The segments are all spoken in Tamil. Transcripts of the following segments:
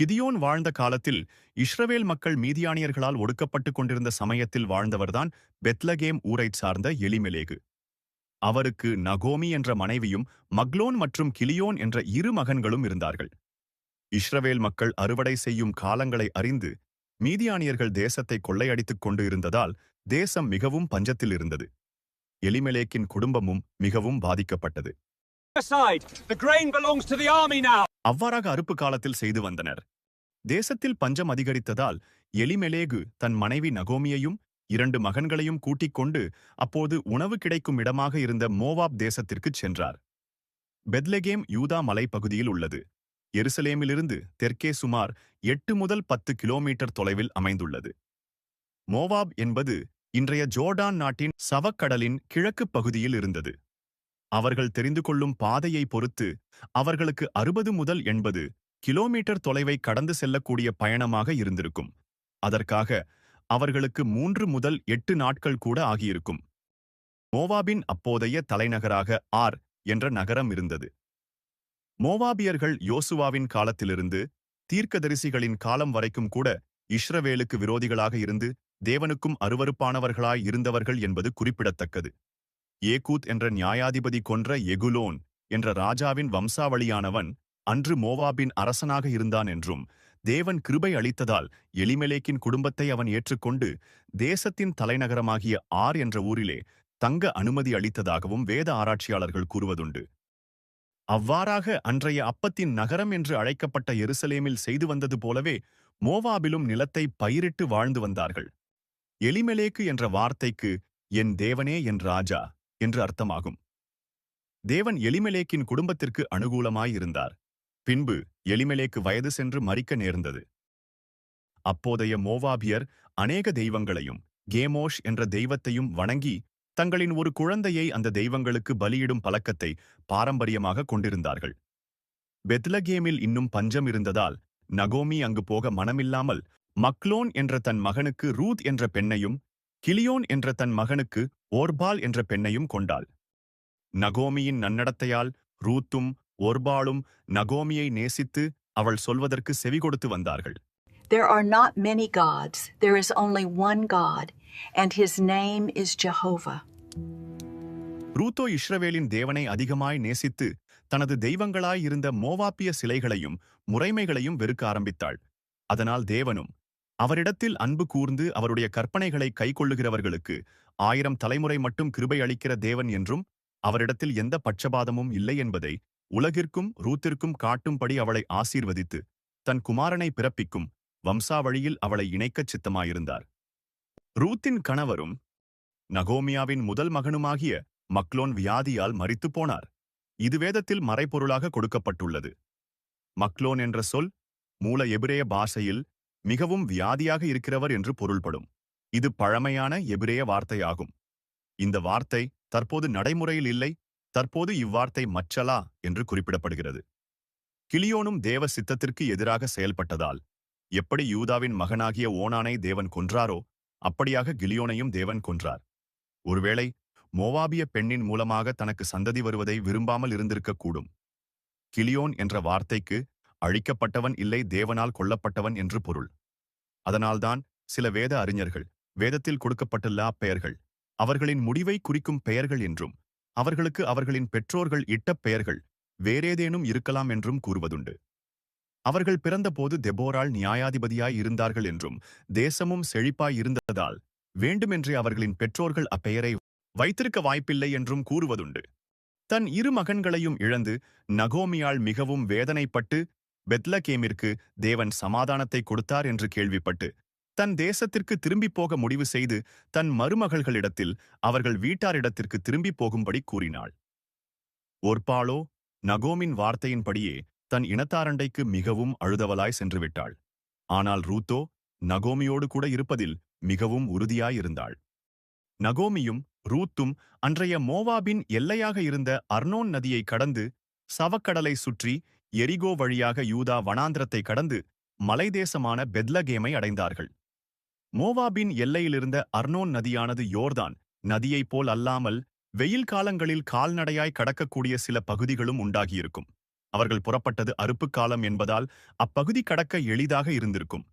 கிதியோன் வாழ்ந்த காலத்தில் இஸ்ரவேல் மக்கள் மீதியானியர்களால் ஒடுக்கப்பட்டுக் கொண்டிருந்த சமயத்தில் வாழ்ந்தவர்தான் பெத்லகேம் ஊரைச் சார்ந்த எலிமெலேகு. அவருக்கு நகோமி என்ற மனைவியும் மக்லோன் மற்றும் கிளியோன் என்ற இரு மகன்களும் இருந்தார்கள். இஸ்ரவேல் மக்கள் அறுவடை செய்யும் காலங்களை அறிந்து மீதியானியர்கள் தேசத்தை கொள்ளையடித்துக் கொண்டு இருந்ததால் தேசம் மிகவும் பஞ்சத்தில் இருந்தது. எலிமெலேக்கின் குடும்பமும் மிகவும் பாதிக்கப்பட்டது. Aside, the grain belongs to the army now. அவ்வாறாக அறுப்பு காலத்தில் செய்து வந்தனர். தேசத்தில் பஞ்சம் அதிகரித்ததால் எலிமெலேகு தன் மனைவி நகோமியையும் இரண்டு மகன்களையும் கூட்டிக் கொண்டு அப்போது உணவு கிடைக்கும் இடமாக இருந்த மோவாப் தேசத்திற்குச் சென்றார். பெத்லெகேம் யூதா மலைப்பகுதியில் உள்ளது. எருசலேமிலிருந்து தெற்கே சுமார் எட்டு முதல் பத்து கிலோமீட்டர் தொலைவில் அமைந்துள்ளது. மோவாப் என்பது இன்றைய ஜோர்டான் நாட்டின் சவக்கடலின் கிழக்குப் பகுதியில் இருந்தது. அவர்கள் தெரிந்து கொள்ளும் பாதையை பொறுத்து அவர்களுக்கு அறுபது முதல் எண்பது கிலோமீட்டர் தொலைவை கடந்து செல்லக்கூடிய பயணமாக இருந்திருக்கும். அதற்காக அவர்களுக்கு மூன்று முதல் எட்டு நாட்கள் கூட ஆகியிருக்கும். மோவாபின் அப்போதைய தலைநகராக ஆர் என்ற நகரம் இருந்தது. மோவாபியர்கள் யோசுவாவின் காலத்திலிருந்து தீர்க்கதரிசிகளின் காலம் வரைக்கும் கூட இஸ்ரவேலுக்கு விரோதிகளாக இருந்து தேவனுக்கும் அருவறுப்பானவர்களாய் இருந்தவர்கள் என்பது குறிப்பிடத்தக்கது. ஏகூத் என்ற நியாயாதிபதி கொன்ற எகுலோன் என்ற ராஜாவின் வம்சாவளியானவன் அன்று மோவாபின் அரசனாக இருந்தான் என்றும் தேவன் கிருபை அளித்ததால் எலிமெலேக்கின் குடும்பத்தை அவன் ஏற்றுக்கொண்டு தேசத்தின் தலைநகரமாகிய ஆர் என்ற ஊரிலே தங்க அனுமதி அளித்ததாகவும் வேத ஆராய்ச்சியாளர்கள் கூறுவதுண்டு. அவ்வாறாக அன்றைய அப்பத்தின் நகரம் என்று அழைக்கப்பட்ட எருசலேமில் செய்து வந்தது போலவே மோவாபிலும் நிலத்தை பயிரிட்டு வாழ்ந்து வந்தார்கள். எலிமெலேக்கு என்ற வார்த்தைக்கு என் தேவனே என் ராஜா என்று அர்த்தமாகும். தேவன் எலிமெலேக்கின் குடும்பத்திற்கு அனுகூலமாயிருந்தார் பின்பு எலிமெலேக்கு வயது சென்று மறிக்க நேர்ந்தது. அப்போதைய மோவாபியர் அநேக தெய்வங்களையும் கேமோஷ் என்ற தெய்வத்தையும் வணங்கி தங்களின் ஒரு குழந்தையை அந்த தெய்வங்களுக்கு பலியிடும் பழக்கத்தை பாரம்பரியமாக கொண்டிருந்தார்கள். பெத்லகேமில் இன்னும் பஞ்சம் இருந்ததால் நகோமி அங்கு போக மனமில்லாமல் மக்லோன் என்ற தன் மகனுக்கு ரூத் என்ற பெண்ணையும் கிலியோன் என்ற தன் மகனுக்கு ஓர்பால் என்ற பெண்ணையும் கொண்டாள் நகோமியின் நன்னடத்தையால் ரூத்தும் ஓர்பாலும் நகோமியை நேசித்து அவள் சொல்வதற்கு செவி கொடுத்து வந்தார்கள் There are not many gods. There is only one God, and his name is Jehovah. ரூத்தோ இஸ்ரவேலின் தேவனை அதிகமாய் நேசித்து தனது தெய்வங்களாய் இருந்த மோவாப்பிய சிலைகளையும் முறைமைகளையும் வெறுக்க ஆரம்பித்தாள் அதனால் தேவனும் அவரிடத்தில் அன்பு கூர்ந்து அவருடைய கற்பனைகளை கைக்கொள்ளுகிறவர்களுக்கு ஆயிரம் தலைமுறை மட்டும் கிருபை அளிக்கிற தேவன் என்றும் அவரிடத்தில் எந்த பட்சபாதமும் இல்லை என்பதை உலகிற்கும் ரூத்திற்கும் காட்டும்படி அவளை ஆசீர்வதித்து தன் குமாரனை பிறப்பிக்கும் வம்சாவழியில் அவளை இணைக்கச் சித்தமாயிருந்தார். ரூத்தின் கணவரும் நகோமியாவின் முதல் மகனுமாகிய மக்லோன் வியாதியால் மரித்துப் போனார். இது வேதத்தில் மறைப்பொருளாக கொடுக்கப்பட்டுள்ளது. மக்லோன் என்ற சொல் மூல எபிரேய பாஷையில் மிகவும் வியாதியாக இருக்கிறவர் என்று பொருள்படும். இது பழமையான எபிரேய வார்த்தையாகும். இந்த வார்த்தை தற்போது நடைமுறையில் இல்லை தற்போது இவ்வார்த்தை மச்சலா என்று குறிப்பிடப்படுகிறது. கிளியோனும் தேவ சித்தத்திற்கு எதிராக செயல்பட்டதால் எப்படி யூதாவின் மகனாகிய ஓனானை தேவன் கொன்றாரோ அப்படியாக கிலியோனையும் தேவன் கொன்றார். ஒருவேளை மோவாபிய பெண்ணின் மூலமாக தனக்கு சந்ததி வருவதை விரும்பாமல் இருந்திருக்கக்கூடும். கிளியோன் என்ற வார்த்தைக்கு அழிக்கப்பட்டவன் இல்லை தேவனால் கொல்லப்பட்டவன் என்று பொருள். அதனால்தான் சில வேத அறிஞர்கள் வேதத்தில் கொடுக்கப்பட்டுள்ள அப்பெயர்கள் அவர்களின் முடிவை குறிக்கும் பெயர்கள் என்றும் அவர்களுக்கு அவர்களின் பெற்றோர்கள் இட்ட பெயர்கள் வேறேதேனும் இருக்கலாம் என்றும் கூறுவதுண்டு. அவர்கள் பிறந்தபோது தெபோரால் நியாயாதிபதியாய் இருந்தார்கள் என்றும் தேசமும் செழிப்பாய் இருந்ததால் வேண்டுமென்றே அவர்களின் பெற்றோர்கள் அப்பெயரை வைத்திருக்க வாய்ப்பில்லை என்றும் கூறுவதுண்டு. தன் இரு மகன்களையும் இழந்து நகோமியால் மிகவும் வேதனைப்பட்டு பெத்லகேமிற்கு தேவன் சமாதானத்தை கொடுத்தார் என்று கேள்விப்பட்டு தன் தேசத்திற்கு திரும்பிப் போக முடிவு செய்து தன் மருமகள்களிடத்தில் அவர்கள் வீட்டாரிடத்திற்கு திரும்பிப் போகும்படி கூறினாள். ஒர்பாளோ நகோமின் வார்த்தையின்படியே தன் இனத்தாரண்டைக்கு மிகவும் அழுதவலாய் சென்றுவிட்டாள். ஆனால் ரூத்தோ நகோமியோடு கூட இருப்பதில் மிகவும் உறுதியாயிருந்தாள். நகோமியும் ரூத்தும் அன்றைய மோவாபின் எல்லையாக இருந்த அர்னோன் நதியை கடந்து சவக்கடலை சுற்றி எரிகோ வழியாக யூதா வனாந்திரத்தை கடந்து மலைதேசமான பெத்லகேமை அடைந்தார்கள். மோவாபின் எல்லையிலிருந்த அர்னோன் நதியானது யோர்தான் நதியைப் போல் அல்லாமல் வெயில் காலங்களில் கால்நடையாய் கடக்கக்கூடிய சில பகுதிகளும் உண்டாகியிருக்கும். அவர்கள் புறப்பட்டது அறுப்பு காலம் என்பதால் அப்பகுதி கடக்க எளிதாக இருந்திருக்கும்.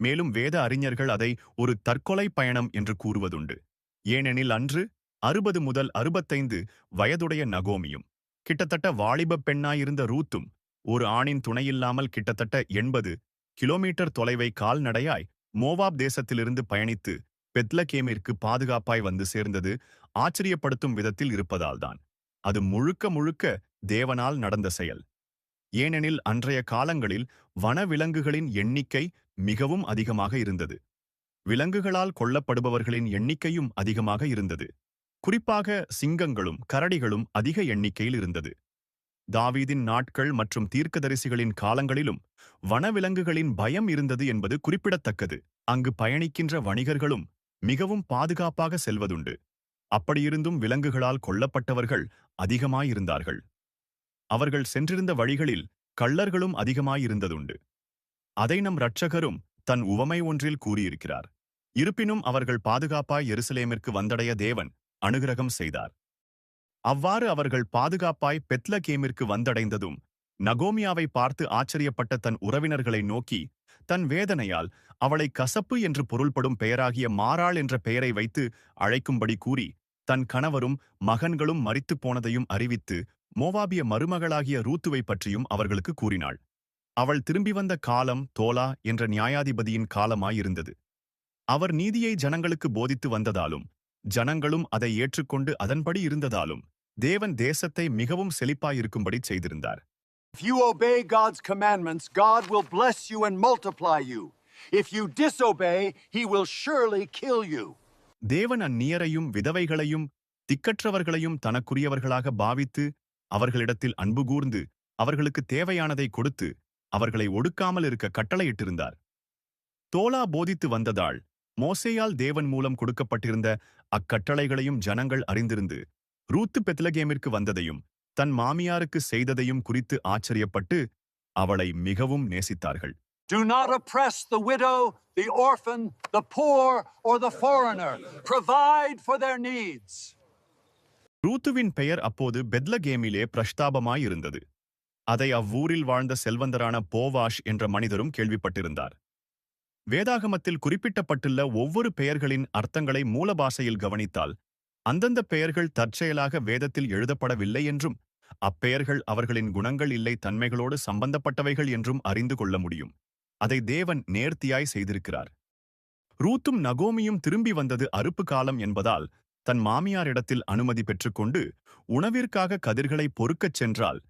மேலும் வேத அறிஞர்கள் அதை ஒரு தற்கொலை பயணம் என்று கூறுவதுண்டு. ஏனெனில் அன்று அறுபது முதல் அறுபத்தைந்து வயதுடைய நகோமியும் கிட்டத்தட்ட வாலிபப் பெண்ணாயிருந்த ரூத்தும் ஒரு ஆணின் துணையில்லாமல் கிட்டத்தட்ட எண்பது கிலோமீட்டர் தொலைவை கால்நடையாய் மோவாப் தேசத்திலிருந்து பயணித்து பெத்லகேமிற்கு பாதுகாப்பாய் வந்து சேர்ந்தது ஆச்சரியப்படுத்தும் விதத்தில் இருப்பதால்தான். அது முழுக்க முழுக்க தேவனால் நடந்த செயல். ஏனெனில் அன்றைய காலங்களில் வனவிலங்குகளின் எண்ணிக்கை மிகவும் அதிகமாக இருந்தது. விலங்குகளால் கொல்லப்படுபவர்களின் எண்ணிக்கையும் அதிகமாக இருந்தது. குறிப்பாக சிங்கங்களும் கரடிகளும் அதிக எண்ணிக்கையில் இருந்தது. தாவீதின் நாட்கள் மற்றும் தீர்க்கதரிசிகளின் காலங்களிலும் வனவிலங்குகளின் பயம் இருந்தது என்பது குறிப்பிடத்தக்கது. அங்கு பயணிக்கின்ற வணிகர்களும் மிகவும் பாதுகாப்பாக செல்வதுண்டு. அப்படியிருந்தும் விலங்குகளால் கொல்லப்பட்டவர்கள் அதிகமாயிருந்தார்கள். அவர்கள் சென்றிருந்த வழிகளில் கள்ளர்களும் அதிகமாயிருந்ததுண்டு. அதை நம் இரட்சகரும் தன் உவமை ஒன்றில் கூறியிருக்கிறார். இருப்பினும் அவர்கள் பாதுகாப்பாய் எருசலேமிற்கு வந்தடைய தேவன் அனுகிரகம் செய்தார். அவ்வாறு அவர்கள் பாதுகாப்பாய் பெத்லகேமிற்கு வந்தடைந்ததும் நகோமியாவை பார்த்து ஆச்சரியப்பட்ட தன் உறவினர்களை நோக்கி தன் வேதனையால் அவளை கசப்பு என்று பொருள்படும் பெயராகிய மாறாள் என்ற பெயரை வைத்து அழைக்கும்படி கூறி தன் கணவரும் மகன்களும் மறித்துப் போனதையும் அறிவித்து மோவாபிய மருமகளாகிய ரூத்துவை பற்றியும் அவர்களுக்கு கூறினாள். அவள் திரும்பி வந்த காலம் தோலா என்ற நியாயாதிபதியின் காலமாயிருந்தது. அவர் நீதியை ஜனங்களுக்கு போதித்து வந்ததாலும் ஜனங்களும் அதை ஏற்றுக்கொண்டு அதன்படி இருந்ததாலும் தேவன் தேசத்தை மிகவும் செழிப்பாயிருக்கும்படி செய்திருந்தார் If you obey God's commandments, God will bless you and multiply you. If you disobey, He will surely kill you. தேவன் அந்நியரையும் விதவைகளையும் திக்கற்றவர்களையும் தனக்குரியவர்களாக பாவித்து அவர்களிடத்தில் அன்பு கூர்ந்து அவர்களுக்கு தேவையானதை கொடுத்து அவர்களை ஒடுக்காமல் இருக்க கட்டளையிட்டிருந்தார் தோலா போதித்து வந்ததால் மோசேயால் தேவன் மூலம் கொடுக்கப்பட்டிருந்த அக்கட்டளைகளையும் ஜனங்கள் அறிந்திருந்து ரூத்து பெத்லகேமிற்கு வந்ததையும் தன் மாமியாருக்கு செய்ததையும் குறித்து ஆச்சரியப்பட்டு அவளை மிகவும் நேசித்தார்கள் Do not oppress the widow, the orphan, the poor, or the foreigner. Provide for their needs. ரூத்துவின் பெயர் அப்போது பெத்லகேமிலே பிரஸ்தாபமாயிருந்தது அதை அவ்வூரில் வாழ்ந்த செல்வந்தரான போவாஷ் என்ற மனிதரும் கேள்விப்பட்டிருந்தார் வேதாகமத்தில் குறிப்பிட்டப்பட்டுள்ள ஒவ்வொரு பெயர்களின் அர்த்தங்களை மூல பாஷையில் கவனித்தால் அந்தந்த பெயர்கள் தற்செயலாக வேதத்தில் எழுதப்படவில்லை என்றும் அப்பெயர்கள் அவர்களின் குணங்கள் இல்லை தன்மைகளோடு சம்பந்தப்பட்டவைகள் என்றும் அறிந்து கொள்ள முடியும். அதை தேவன் நேர்த்தியாய் செய்திருக்கிறார். ரூத்தும் நகோமியும் திரும்பி வந்தது அறுப்பு காலம் என்பதால் தன் மாமியாரிடத்தில் அனுமதி பெற்றுக்கொண்டு உணவிற்காக கதிர்களை பொறுக்கச் சென்றால்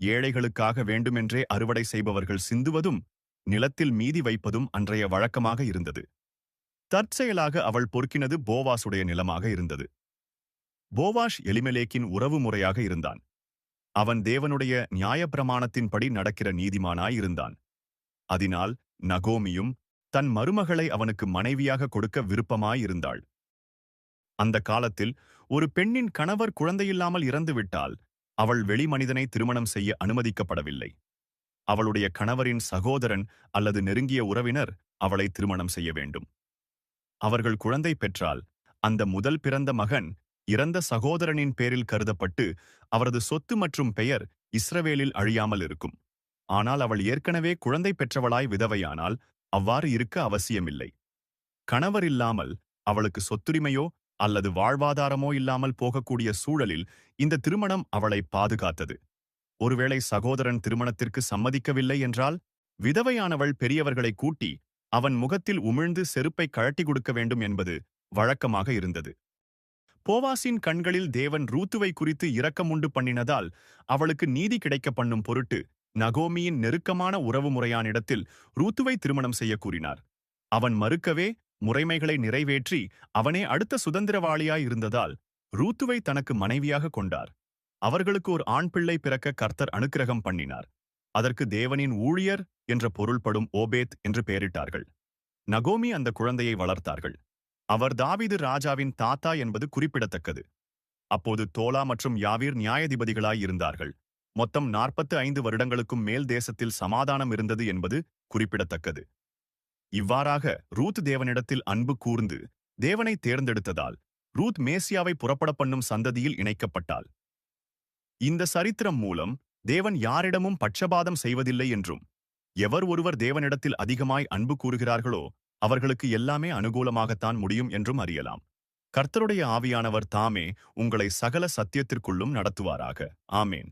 ஏழைகளுக்காக வேண்டுமென்றே அறுவடை செய்பவர்கள் சிந்துவதும் நிலத்தில் மீதி வைப்பதும் அன்றைய வழக்கமாக இருந்தது. தற்செயலாக அவள் பொறுக்கினது போவாசுடைய நிலமாக இருந்தது. போவாஷ் எலிமெலேக்கின் உறவு முறையாக இருந்தான். அவன் தேவனுடைய நியாயப்பிரமாணத்தின்படி நடக்கிற நீதிமானாயிருந்தான் அதனால் நகோமியும் தன் மருமகளை அவனுக்கு மனைவியாக கொடுக்க விருப்பமாயிருந்தாள் அந்த காலத்தில் ஒரு பெண்ணின் கணவர் குழந்தையில்லாமல் இறந்துவிட்டால் அவள் வெளிமனிதனை திருமணம் செய்ய அனுமதிக்கப்படவில்லை. அவளுடைய கணவரின் சகோதரன் அல்லது நெருங்கிய உறவினர் அவளை திருமணம் செய்ய வேண்டும். அவர்கள் குழந்தை பெற்றால் அந்த முதல் பிறந்த மகன் இறந்த சகோதரனின் பேரில் கருதப்பட்டு அவரது சொத்து மற்றும் பெயர் இஸ்ரவேலில் அழியாமல் இருக்கும். ஆனால் அவள் ஏற்கனவே குழந்தை பெற்றவளாய் விதவையானால் அவ்வாறு இருக்க அவசியமில்லை. கணவர் இல்லாமல் அவளுக்கு சொத்துரிமையோ அல்லது வாழ்வாதாரமோ இல்லாமல் போகக்கூடிய சூழலில் இந்த திருமணம் அவளை பாதுகாத்தது. ஒருவேளை சகோதரன் திருமணத்திற்கு சம்மதிக்கவில்லை என்றால் விதவையானவள் பெரியவர்களை கூட்டி அவன் முகத்தில் உமிழ்ந்து செருப்பை கழட்டி கொடுக்க வேண்டும் என்பது வழக்கமாக இருந்தது. போவாசின் கண்களில் தேவன் ரூத்துவை குறித்து இரக்கமுண்டு பண்ணினதால் அவளுக்கு நீதி கிடைக்க பண்ணும் பொருட்டு நகோமியின் நெருக்கமான உறவு முறையானிடத்தில் ரூத்துவை திருமணம் செய்ய கூறினார். அவன் மறுக்கவே முறைமைகளை நிறைவேற்றி அவனே அடுத்த சுதந்திரவாளியாய் இருந்ததால் ரூத்துவை தனக்கு மனைவியாக கொண்டார். அவர்களுக்கு ஒரு ஆண் பிள்ளை பிறக்க கர்த்தர் அனுக்கிரகம் பண்ணினார். அதற்கு தேவனின் ஊழியர் என்ற பொருள்படும் ஓபேத் என்று பெயரிட்டார்கள். நகோமி அந்த குழந்தையை வளர்த்தார்கள். அவர் தாவீது ராஜாவின் தாத்தா என்பது குறிப்பிடத்தக்கது. அப்போது தோலா மற்றும் யாவீர் நியாயாதிபதிகளாய் இருந்தார்கள். மொத்தம் நாற்பத்து ஐந்து வருடங்களுக்கும் மேல் தேசத்தில் சமாதானம் இருந்தது என்பது குறிப்பிடத்தக்கது. இவ்வாறாக ரூத் தேவனிடத்தில் அன்பு கூர்ந்து தேவனை தேர்ந்தெடுத்ததால் ரூத் மேசியாவை புறப்பட பண்ணும் சந்ததியில் இணைக்கப்பட்டாள். இந்த சரித்திரம் மூலம் தேவன் யாரிடமும் பட்சபாதம் செய்வதில்லை என்றும் எவர் ஒருவர் தேவனிடத்தில் அதிகமாய் அன்பு கூறுகிறார்களோ அவர்களுக்கு எல்லாமே அனுகூலமாகத்தான் முடியும் என்றும் அறியலாம். கர்த்தருடைய ஆவியானவர் தாமே உங்களை சகல சத்தியத்திற்குள்ளும் நடத்துவாராக. ஆமேன்.